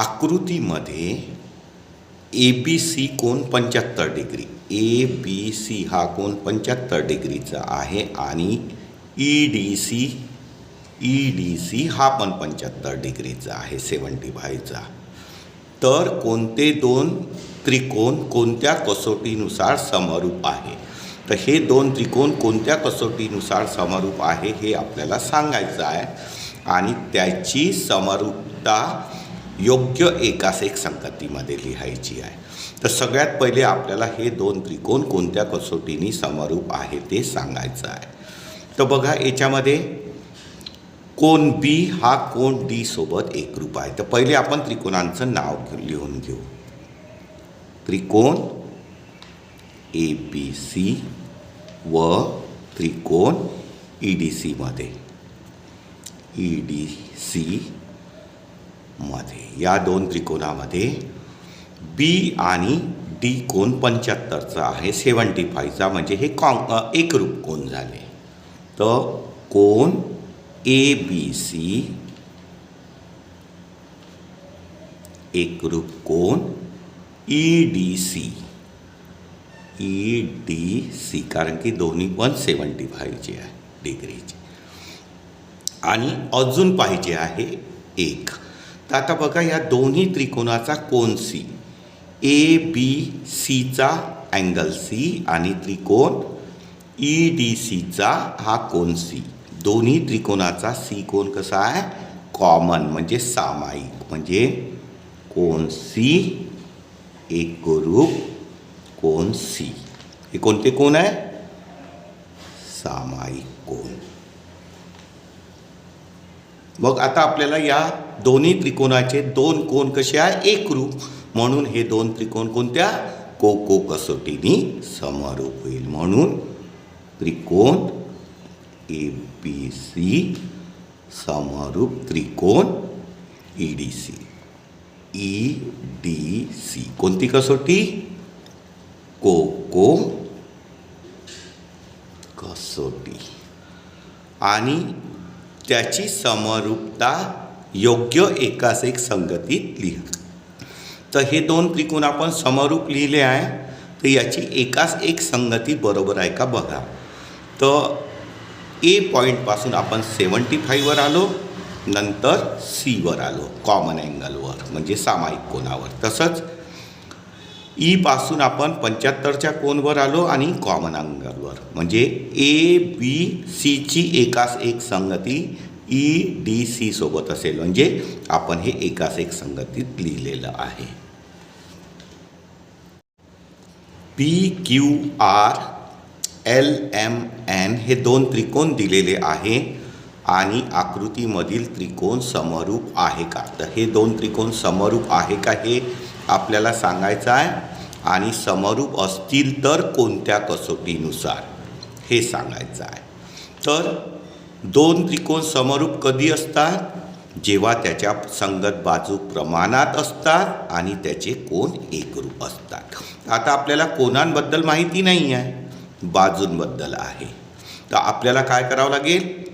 आकृतीमध्ये A B C कोण पंच्याहत्तर डिग्री. ए बी सी हा कोण पंच्याहत्तर डिग्रीचा आहे आणि E D C E D C हा पण पंच्याहत्तर डिग्रीचा आहे सेवन्टी फायचा तर कोणते दोन त्रिकोण कोणत्या कसोटीनुसार समरूप आहे? तर हे दोन त्रिकोण कोणत्या कसोटीनुसार समरूप आहे हे आपल्याला सांगायचं आहे आणि त्याची समरूपता योग्य एकास एक संगतीमध्ये लिहायची आहे. तर सगळ्यात पहिले आपल्याला हे दोन त्रिकोण कोणत्या कसोटीनी समरूप आहे ते सांगायचं आहे. तर बघा याच्यामध्ये कोण बी हा कोण डी सोबत एकरूप आहे. तर पहिले आपण त्रिकोणांचं नाव लिहून घेऊ. त्रिकोण ए बी सी व त्रिकोण e, ई डी सीमध्ये ई e, डी सी मध्ये या दोन त्रिकोणामध्ये बी आणि डी कोण पंच्याहत्तरचा आहे सेवन्टी फायचा म्हणजे हे कॉ एकरूप कोण झाले. तर कोण ए बी सी एकरूप कोण E D C E D C कारण की दोन्ही पण सेवन्टी फायचे आहे डिग्रीचे. आणि अजून पाहिजे आहे एक. तर आता बघा या दोन्ही त्रिकोणाचा कोण सी ए बी सीचा अँगल सी आणि त्रिकोण e, ई डी सीचा हा कोण सी दोन्ही त्रिकोणाचा सी कोण कसा आहे? कॉमन म्हणजे सामायिक म्हणजे कोण सी एक एकरूप कोण सी हे कोणते कोण आहे? सामायिक कोण मग आता आपल्याला या दोन्ही त्रिकोणाचे दोन कोण कसे आहे? एकरूप म्हणून हे दोन त्रिकोण कोणत्या? को को कसोटीनी समारोप होईल. म्हणून त्रिकोण ए बी सी समारूप त्रिकोण E D C E D C कोणती कसोटी? को को कसोटी. आणि त्याची समरूपता योग्य एकास एक संगतीत लिहा. तर हे दोन त्रिकोण आपण समरूप लिहिले आहे. तर याची एकास एक संगती बरोबर आहे का बघा. तर ए पॉईंटपासून आपण सेवन्टी फाईव्हवर आलो नंतर सीवर आलो कॉमन अँगलवर म्हणजे सामायिक कोणावर तसंच e ईपासून आपण पंच्याहत्तरच्या कोणवर आलो आणि कॉमन अँगलवर म्हणजे ए बी सीची एकास एक संगती ई डी सी सोबत असेल. म्हणजे आपण हे एकाच एक संगतीत लिहिलेलं आहे. P Q R L M N हे दोन त्रिकोण दिलेले आहे. आणि आकृतीमधील त्रिकोण समरूप आहे का? तर हे दोन त्रिकोण समरूप आहे का हे आपल्याला सांगायचं आहे. आणि समरूप असतील तर कोणत्या कसोटीनुसार हे सांगायचं आहे. तर दोन त्रिकोण समरूप कधी असतात? जेव्हा त्याच्या संगत बाजू प्रमाणात असतात आणि त्याचे कोण एकरूप असतात. आता आपल्याला कोणांबद्दल माहिती नाही आहे बाजूंबद्दल आहे. तर आपल्याला काय करावं लागेल?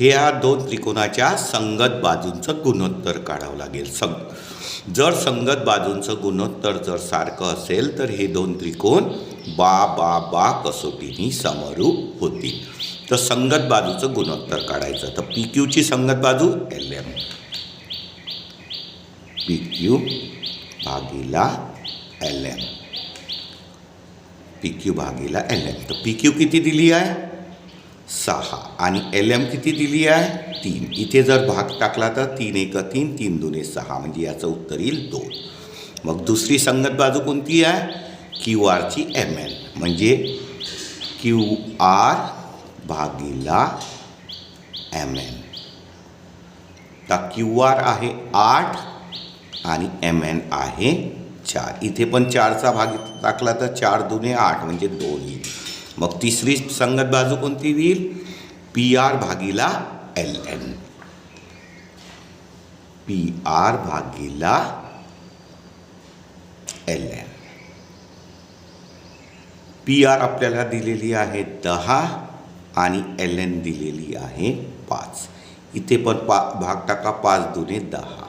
हे या दोन त्रिकोणाच्या संगत बाजूंचं गुणोत्तर काढावं लागेल. संग जर संगत बाजूंचं गुणोत्तर जर सारखं असेल तर हे दोन त्रिकोण बा बा बा कसोटीनी समरूप होतील. तर संगत बाजूचं गुणोत्तर काढायचं. तर पी क्यूची संगत बाजू एल एम पी क्यू भागीला एल एम पी क्यू भागीला एल एम तर पी क्यू किती दिली आहे? सहा. आणि एल एम किती दिली आहे? तीन. इथे जर भाग टाकला तर तीन एक तीन तीन दुने सहा. म्हणजे याचं उत्तर येईल दोन. मग दुसरी संगत बाजू कोणती आहे? क्यू आरची एम एल म्हणजे क्यू आर भागीला एम एन आता क्यू आर आहे आठ आणि एम एन आहे चार. इथे पण चारचा भाग टाकला तर चार दुने आठ म्हणजे दोन येईल. मग तिसरी संगत बाजू कोणती होईल पी आर भागीला एल एन पी आर भागीला एल एन पी आर आपल्याला दिलेली आहे दहा. आणि एल एन दिलेली आहे पाच. इथे पण पा भाग टाका पाच दुने दहा.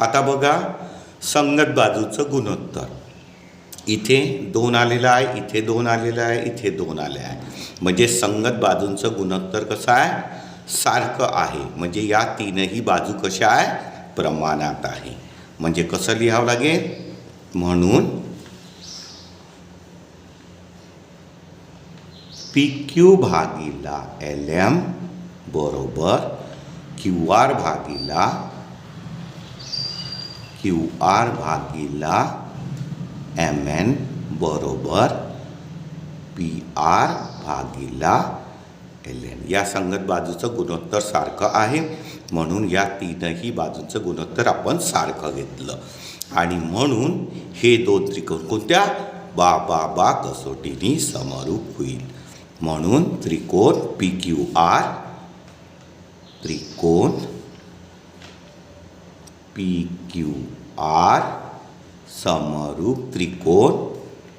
आता बघा संगत बाजूचं गुणोत्तर. इथे दोन आलेलं आहे इथे दोन आलेलं आहे इथे दोन आले आहे. म्हणजे संगत बाजूंचं गुणोत्तर कसं आहे? सारखं आहे. म्हणजे या तीनही बाजू कशा आहे? प्रमाणात आहे. म्हणजे कसं लिहावं लागेल? म्हणून पी क्यू भागीला एल एम बरोबर क्यू आर भागीला क्यू आर भागीला एम एन बरोबर पी आर भागीला एल एन या संगत बाजूचं गुणोत्तर सारखं आहे. म्हणून या तीनही बाजूचं गुणोत्तर आपण सारखं घेतलं. आणि म्हणून हे दोन त्रिकोण कोणत्या? बा बा बा कसोटीनी समरूप होईल. म्हणून त्रिकोण पी क्यू आर त्रिकोण पी क्यू आर समरूप त्रिकोण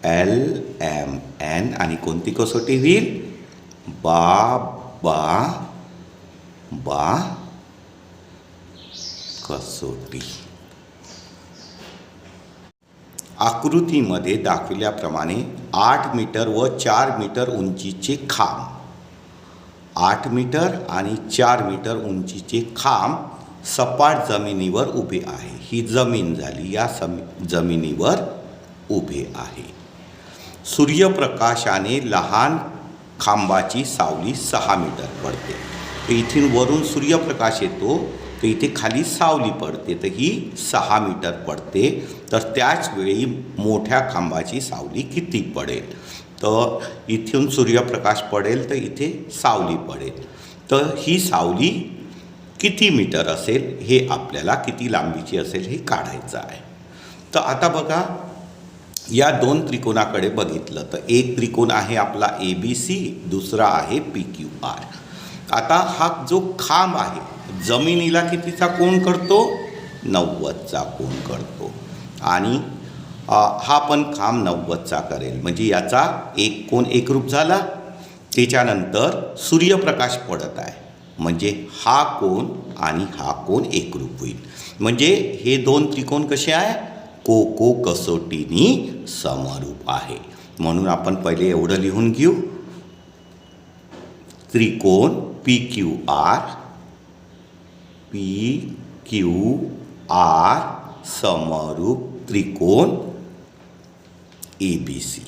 एल एम एन आणि कोणती कसोटी होईल? बा बा बा कसोटी. आकृतीमध्ये दाखविल्याप्रमाणे आठ मीटर व चार मीटर उंचीचे खांब. आठ मीटर आणि चार मीटर उंचीचे खांब सपाट जमिनीवर उभे आहे. ही जमीन झाली या समी जमिनीवर उभे आहे. सूर्यप्रकाशाने लहान खांबाची सावली सहा मीटर पडते. इथून वरून सूर्यप्रकाश येतो तर इथे खाली सावली पडते. तर ही सहा मीटर पडते. तर त्याचवेळी मोठ्या खांबाची सावली किती पडेल? तर इथून सूर्यप्रकाश पडेल तर इथे सावली पडेल. तर ही सावली किती मीटर असेल? हे आपल्याला किती लांबीची असेल हे काढायचं आहे. तर आता बघा या दोन त्रिकोणाकडे बघितलं तर एक त्रिकोण आहे आपला ए बी सी दुसरा आहे पी क्यू आर आता हा जो खांब आहे जमिनीला कितीचा कोण करतो? नव्वदचा कोण करतो. आणि हा पण खांब नव्वदचा करेल. म्हणजे याचा एक कोण एकरूप झाला. त्याच्यानंतर सूर्यप्रकाश पडत आहे. म्हणजे हा कोण आणि हा कोण एकरूप होईल. म्हणजे हे दोन त्रिकोण कसे आहे? को को कसोटीनी समरूप आहे. म्हणून आपण पहिले एवढं लिहून घेऊ. त्रिकोण P Q R P Q R समरूप त्रिकोण ए बी सी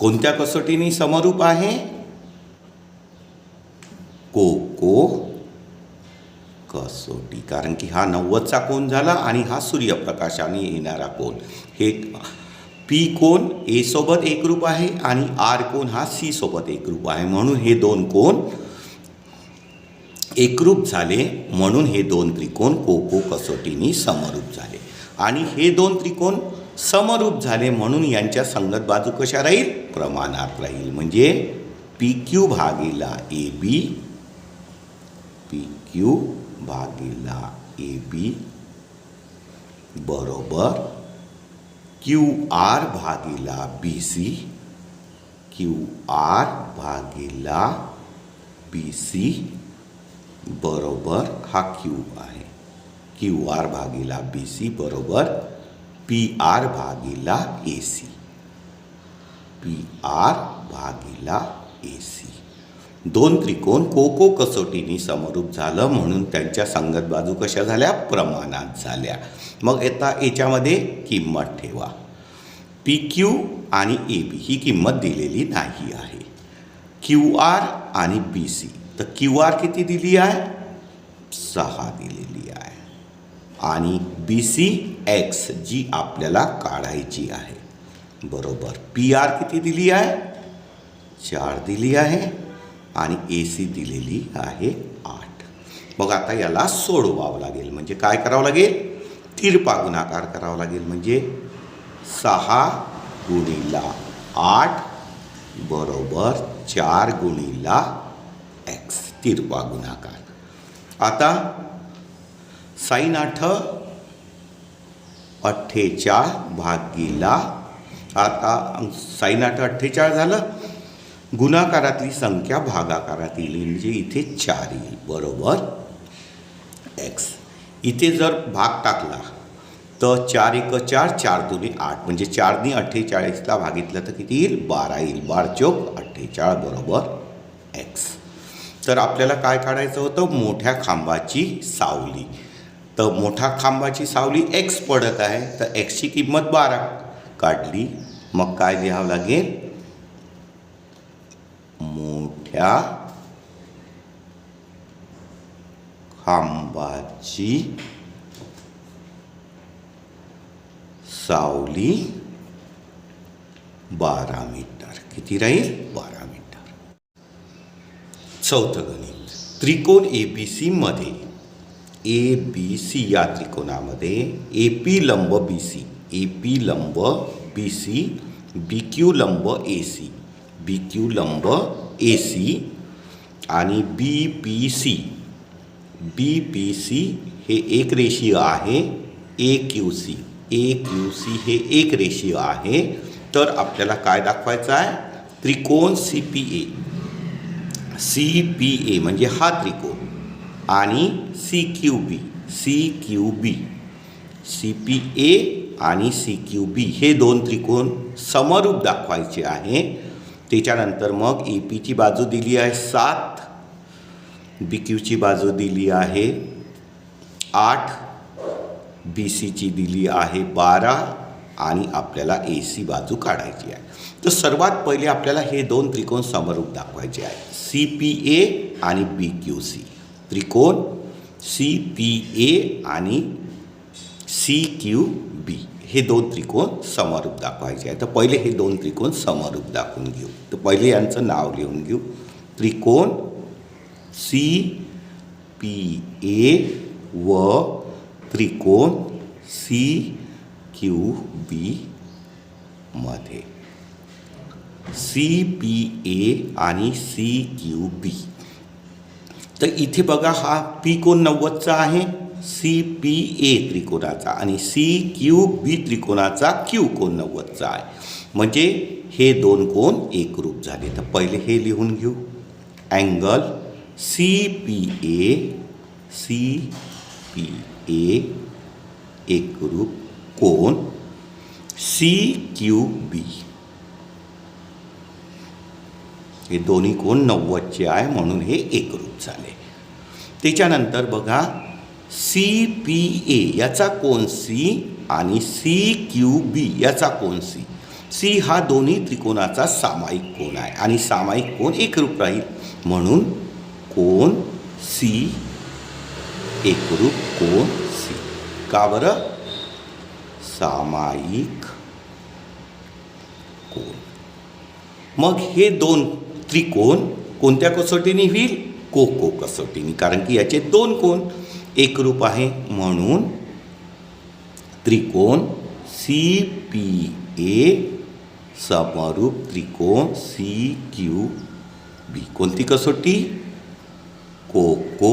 कोणत्या कसोटीने समरूप आहे? को को कसोटी. कारण की हा नव्वदचा कोण झाला आणि हा सूर्यप्रकाशाने येणारा कोण हे पी कोन ए सोबत एकरूप आहे आणि आर कोन हा सी सोबत एकरूप आहे. म्हणून हे दोन कोण एकरूप झाले म्हणून हे दोन त्रिकोण कोको कसोटीनी समरूप झाले. आणि हे दोन त्रिकोण समरूप झाले म्हणून यांच्या संगत बाजू कशा राहील? प्रमाणात राहील. म्हणजे पी क्यू भागीला ए बी पी क्यू भागीला ए बी बरोबर क्यू आर भागीला बी सी क्यू आर भागीला बी सी बरोबर हा क्यू आहे. क्यू आर भागीला बी सी बरोबर पी आर भागीला ए सी. पी आर भागीला ए सी. दोन त्रिकोण कोको कसोटीनी समरूप झालं म्हणून त्यांच्या संगत बाजू कशा झाल्या? प्रमाणात झाल्या. मग आता याच्यामध्ये किंमत ठेवा. पी क्यू आणि ए बी ही किंमत दिलेली नाही आहे. क्यू आर आणि बी सी. तर क्यू आर किती दिली आहे? सहा दिलेली आहे. आणि बी सी एक्स जी आपल्याला काढायची आहे. बरोबर. पी आर किती दिली आहे? चार दिली आहे. आणि ए सी दिलेली आहे आठ. मग आता याला सोडवावं लागेल. म्हणजे काय करावं लागेल? तिरपा गुणाकार करावा लागेल. म्हणजे सहा गुणीला आठ बरोबर चार गुणीला एक्स तिरपा गुणाकार आता साईन आठ अठ्ठेचाळ भागीला. आता साईन आठ अठ्ठेचाळ झालं. गुणाकारातली संख्या भागाकारात येईल. म्हणजे इथे चार येईल. बरोबर एक्स इथे जर भाग टाकला तर चार एक चार चार दोन्ही आठ म्हणजे चारनी अठ्ठेचाळीसला भागितलं तर किती येईल? बारा येईल. बार चौक अठ्ठेचाळीस बरोबर एक्स तर आपल्याला काय काढायचं होतं? मोठ्या खांबाची सावली. तर मोठ्या खांबाची सावली एक्स पडत आहे तर एक्सची किंमत बारा. काढली. मग काय लिहावं लागेल? मोठ्या खांबाची सावली बारा मीटर. किती राहील? बारा मीटर. चौथं गणित. त्रिकोण ए बी सीमध्ये ए बी सी या त्रिकोणामध्ये. ए पी लंब बी सी ए पी लंब बी सी बी क्यू लंब ए सी बी क्यू लंब ए सी आणि B P C B P C हे एक रेषीय आहे. A Q C A Q C हे एक रेषीय आहे. तर आपल्याला काय दाखवायचं आहे? त्रिकोण C P A C P A म्हणजे हा त्रिकोण आणि C Q B C Q B C P A आणि सी क्यू बी हे दोन त्रिकोण समरूप दाखवायचे आहे. त्याच्यानंतर मग ए पीची बाजू दिली आहे सात. बी क्यूची बाजू दिली आहे. आठ बी सीची दिली आहे बारा आणि आपल्याला ए सी बाजू काढायची आहे. तर सर्वात पहिले आपल्याला हे दोन त्रिकोण समरूप दाखवायचे आहे सी पी ए आणि बी क्यू सी त्रिकोण सी पी ए आणि सी क्यू बी हे दोन त्रिकोण समरूप दाखवायचे आहे तर पहिले हे दोन त्रिकोण समरूप दाखवून घेऊ. तर पहिले यांचं नाव लिहून घेऊ. त्रिकोण सी पी ए व त्रिकोण सी क्यू बी मध्ये. सी पी ए आणि सी क्यू बी तर इथे बघा हा पी कोण नव्वदचा आहे? सी पी ए त्रिकोणाचा आणि सी क्यू बी त्रिकोणाचा क्यू कोण नव्वदचा आहे? म्हणजे हे दोन कोण एकरूप झाले. तर पहिले हे लिहून घेऊ. Angle C P A C P A एकरूप कोण? सी क्यू बी हे दोन्ही कोण? नव्वदचे आहे म्हणून हे एकरूप झाले. त्याच्यानंतर बघा सी पी ए याचा कोण सी आणि सी क्यू बी याचा कोण सी सी हा दोन्ही त्रिकोणाचा सामायिक कोण आहे आणि सामायिक कोण एकरूप राहील. म्हणून कोण सी? एकरूप कोण सी? का बरं? सामायिक कोण मग हे दोन त्रिकोण कोणत्या कसोटीने होईल? को को कसोटीने. कारण की याचे दोन कोण एकरूप आहे म्हणून त्रिकोण सी पी ए समरूप त्रिकोण सी क्यू बी. कोणती कसोटी? को को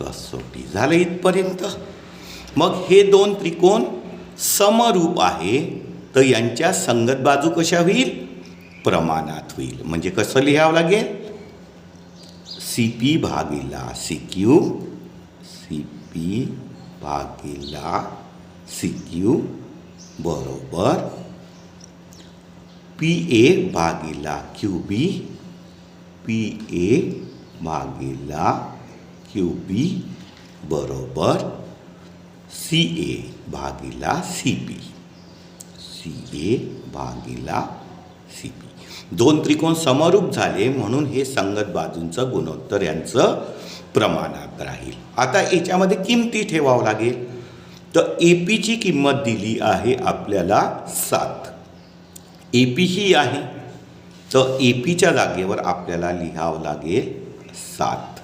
कसोटी. झालं इथपर्यंत. मग हे दोन त्रिकोण समरूप आहे तर यांच्या संगत बाजू कशा होईल? प्रमाणात होईल. म्हणजे कसं लिहावं लागेल? सी पी भागीला सी क्यू सी पी भागिला सी क्यू बरोबर पी ए भागिला क्यू बी पी ए भागेला क्यू बी बरोबर सी ए भागेला सी पी सी ए भागेला सी पी दोन त्रिकोण समरूप झाले म्हणून हे संगत बाजूंचं गुणोत्तर यांचं प्रमाणात राहील. आता याच्यामध्ये किमती ठेवावं लागेल. तर ए पीची किंमत दिली आहे आपल्याला सात. ए पी ही आहे. तर ए पीच्या जागेवर आपल्याला लिहावं लागेल सात.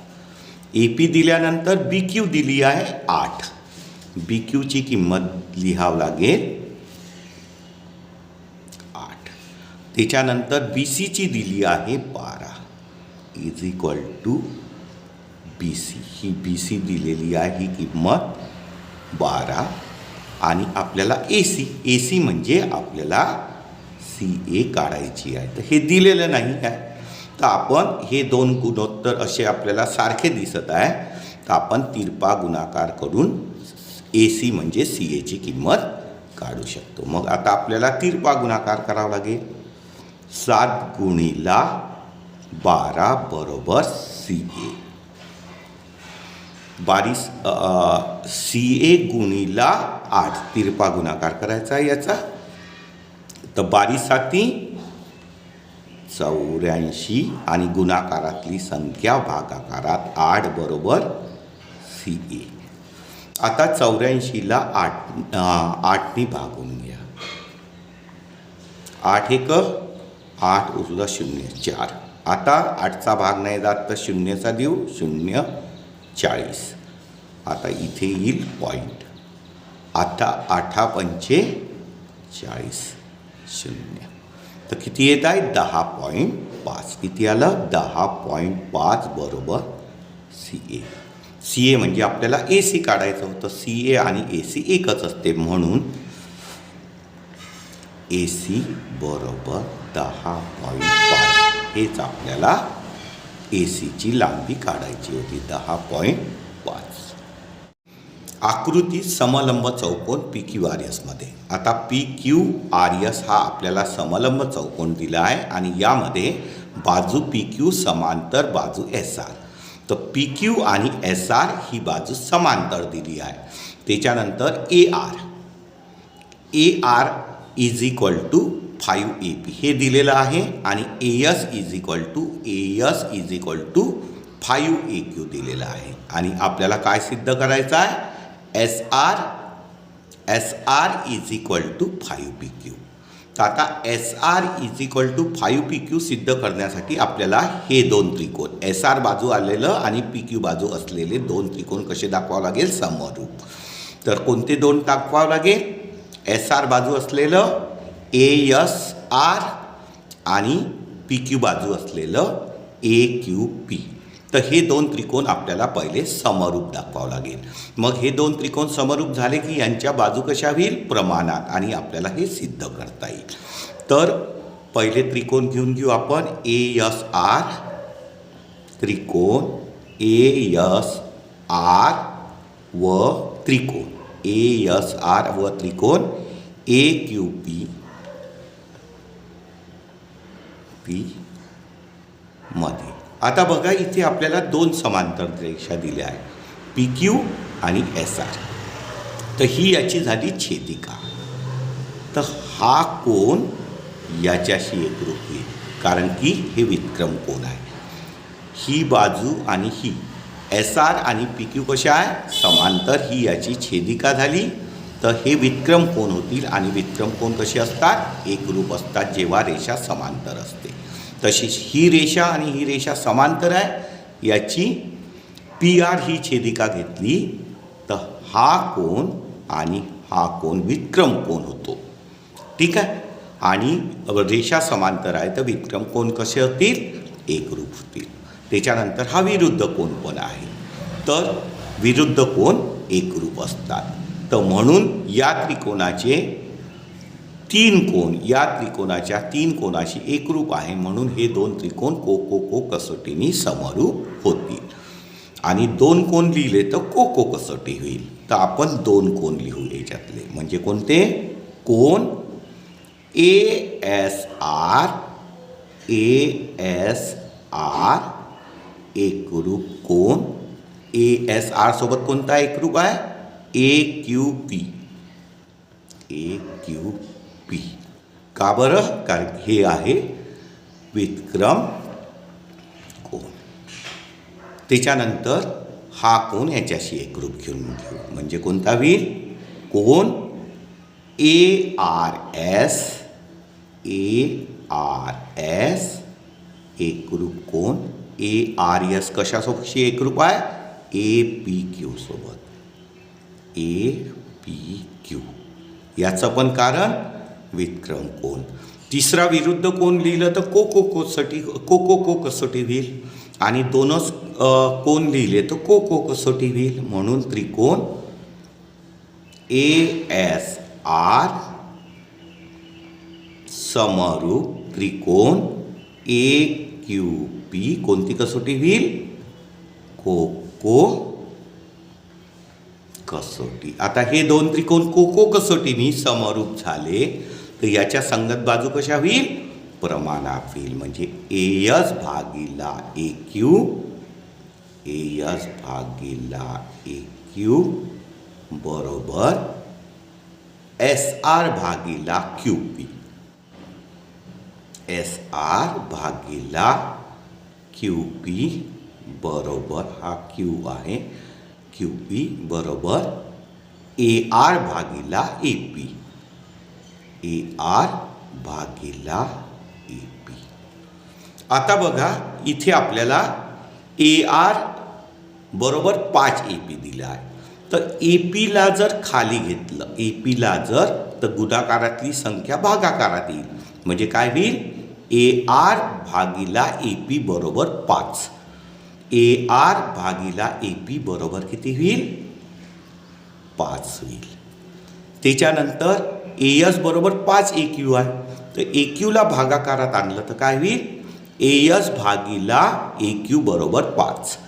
ए पी दिल्यानंतर बी क्यू दिली आहे आठ. बी क्यूची किंमत लिहावं लागेल आठ. त्याच्यानंतर बी सीची दिली आहे बारा. Is equal to B C he B C दिलेली आहे ही किंमत बारा. आणि आपल्याला ए सी ए सी म्हणजे आपल्याला सी ए काढायची आहे. तर हे दिलेलं नाही आहे. तर आपण हे दोन गुणोत्तर असे आपल्याला सारखे दिसत आहे. तर आपण तिरपा गुणाकार करून ए सी म्हणजे सी एची किंमत काढू शकतो. मग आता आपल्याला तिरपा गुणाकार करावा लागेल. सात गुणीला बारा बरोबर सी ए बारीस सी ए गुणीला आठ. तिरपा गुणाकार करायचा आहे याचा. तर बारी साती चौऱ्याऐंशी आणि गुणाकारातली संख्या भागाकारात आठ बरोबर सी ए. आता चौऱ्याऐंशीला आठ आठनी भागून घ्या. आठ एक आठ उरलं शून्य चार. आता आठचा भाग नाही जात तर शून्यचा देऊ शून्य चाळीस. आता इथे येईल पॉईंट आता आठा पंचे चाळीस. शून्य. तर किती येत आहे? दहा पॉईंट पाच. किती आलं? दहा पॉईंट पाच बरोबर सी ए सी ए म्हणजे आपल्याला ए सी काढायचं होतं. सी ए आणि ए सी एकच असते म्हणून ए सी बरोबर दहा पॉईंट पाच. हेच आपल्याला ए सीची लांबी काढायची होती. दहा पॉईंट पाच. आकृती समलंब चौकोन पी क्यू आर एसमध्ये आता पी क्यू आर एस हा आपल्याला समलंब चौकोन दिला आहे आणि यामध्ये बाजू पी क्यू समांतर बाजू एस आर. तर पी क्यू आणि एस आर ही बाजू समांतर दिली आहे. त्याच्यानंतर A R. A R is equal to five A P हे दिलेलं आहे आणि A S is equal to A S is equal to five A Q दिलेलं आहे. आणि आपल्याला काय सिद्ध करायचं आहे? S R S R is equal to five P Q तर आता S R is equal to five P Q सिद्ध करण्यासाठी आपल्याला हे दोन त्रिकोण एस आर बाजू आलेलं आणि पी क्यू बाजू असलेले दोन त्रिकोण कसे दाखवावं लागेल? समरूप तर कोणते दोन दाखवावं लागेल? एस आर बाजू असलेलं ए एस आर आणि पी क्यू बाजू असलेलं ए क्यू पी तर हे दोन त्रिकोण आपल्याला पहिले समरूप दाखवावं लागेल. मग हे दोन त्रिकोण समरूप झाले की यांच्या बाजू कशा होईल? प्रमाणात. आणि आपल्याला हे सिद्ध करता येईल. तर पहिले त्रिकोण घेऊन घेऊ आपण. ए यस आर त्रिकोण. ए यस आर व त्रिकोण. ए यस आर व त्रिकोण. ए क्यू पी पी मध्ये आता बघा इथे आपल्याला दोन समांतर रेषा दिल्या आहेत. पी क्यू आणि एस आर. तर ही याची झाली छेदिका. तर हा कोण याच्याशी एकरूप होईल कारण की हे विक्रम कोण आहे. ही बाजू आणि ही एस आर आणि पी क्यू कशा आहे? समांतर. ही याची छेदिका झाली. तर हे विक्रम कोण होतील आणि विक्रम कोण कसे असतात? एकरूप असतात जेव्हा रेषा समांतर असते. तशीच ही रेषा आणि ही रेषा समांतर आहे याची पी आर ही छेदिका घेतली तर हा कोण आणि हा कोण विक्रम कोण होतो? ठीक आहे? आणि रेषा समांतर आहे तर विक्रम कोण कसे होतील? एकरूप होतील. त्याच्यानंतर हा विरुद्ध कोण पण आहे तर विरुद्ध कोण? एकरूप असतात. तर म्हणून या त्रिकोणाचे तीन कोण या त्रिकोणाच्या तीन कोणाशी एकरूप आहे. म्हणून हे दोन त्रिकोण को को को कसोटीनी समरूप होतील. आणि दोन कोण लिहिले तर को को कसोटी होईल. तर आपण दोन कोण लिहू याच्यातले. म्हणजे कोणते? कोण? A S R A S R एकरूप कोण? ए एस आर सोबत कोणता एकरूप आहे? A Q P A Q P का बरं? कारण हे आहे विक्रम कोण त्याच्यानंतर हा कोण याच्याशी एक ग्रुप घेऊन घेऊ. म्हणजे कोणता होईल कोण A R S A R S एकरूप कोण ए आर एस कशासोबतशी एकरूप आहे? ए पी क्यू सोबत. ए पी क्यू याचं पण कारण विक्रम कोण? तिसरा विरुद्ध कोण लिहिलं तर को को कोसाठी को को को कसोटी होईल. आणि दोनच कोण लिहिले तर को को कसोटी होईल. म्हणून त्रिकोण ए एस आर समरूप त्रिकोण ए क्यू पी कोणती कसोटी होईल? कोको कसोटी. आता हे दोन त्रिकोण कोको कसोटीनी समरूप झाले तर याच्या संगत बाजू कशा होईल? प्रमाणात होईल. म्हणजे एयस भागीला ए क्यू एयस भागीला ए क्यू बरोबर एस आर भागीला क्यू पी एस आर भागीला क्यू पी बरोबर हा क्यू आहे. क्यू पी बरोबर ए आर भागीला ए पी ए आर भागीला ए पी आता बघा इथे आपल्याला ए आर बरोबर पाच ए पी दिला आहे. तर ए पीला जर खाली घेतलं ए पीला जर तर गुणाकारातली संख्या भागाकारात येईल. म्हणजे काय होईल? ए आर भागीला ए पी बरोबर पाच. ए आर भागीला ए पी बरोबर किती होईल? पाच होईल. त्याच्यानंतर ए एस बरोबर पाच ए क्यू आहे. तर ए क्यूला भागाकारात आणलं तर काय होईल? ए एस भागीला ए क्यू बरोबर पाच.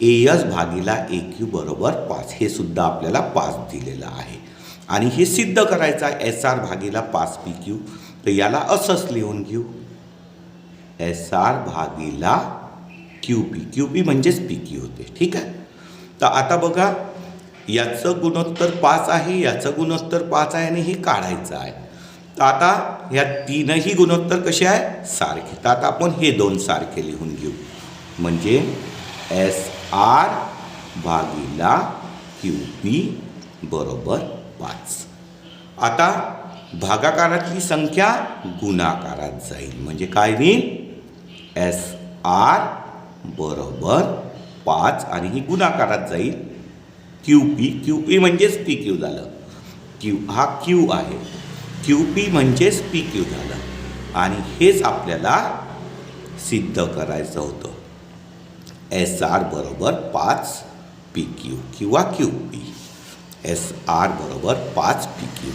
ए एस भागीला ए क्यू बरोबर पाच. हे सुद्धा आपल्याला पाच दिलेलं आहे. आणि हे सिद्ध करायचं आहे. एस आर भागीला पाच पी क्यू. तर याला असंच लिहून घेऊ. एस आर भागीला क्यू पी क्यू पी म्हणजेच पी क्यू होते. ठीक आहे? तर आता बघा याचं गुणोत्तर पाच आहे याचं गुणोत्तर पाच आहे आणि हे काढायचं आहे. तर आता ह्या तीनही गुणोत्तर कसे आहे? सारखे. तर आता आपण हे दोन सारखे लिहून घेऊ. म्हणजे एस आर भागीला क्यू पी बरोबर पाच. आता भागाकारातली संख्या गुणाकारात जाईल. म्हणजे काय होईल? एस आर बरोबर पाच आणि ही गुणाकारात जाईल. क्यू पी क्यू पी म्हणजेच पी क्यू झालं. क्यू हा क्यू आहे. क्यू पी म्हणजेच पी क्यू झालं. आणि हेच आपल्याला सिद्ध करायचं होतं. एस आर बरोबर पाच पी क्यू किंवा क्यू पी एस आर बरोबर पाच पी क्यू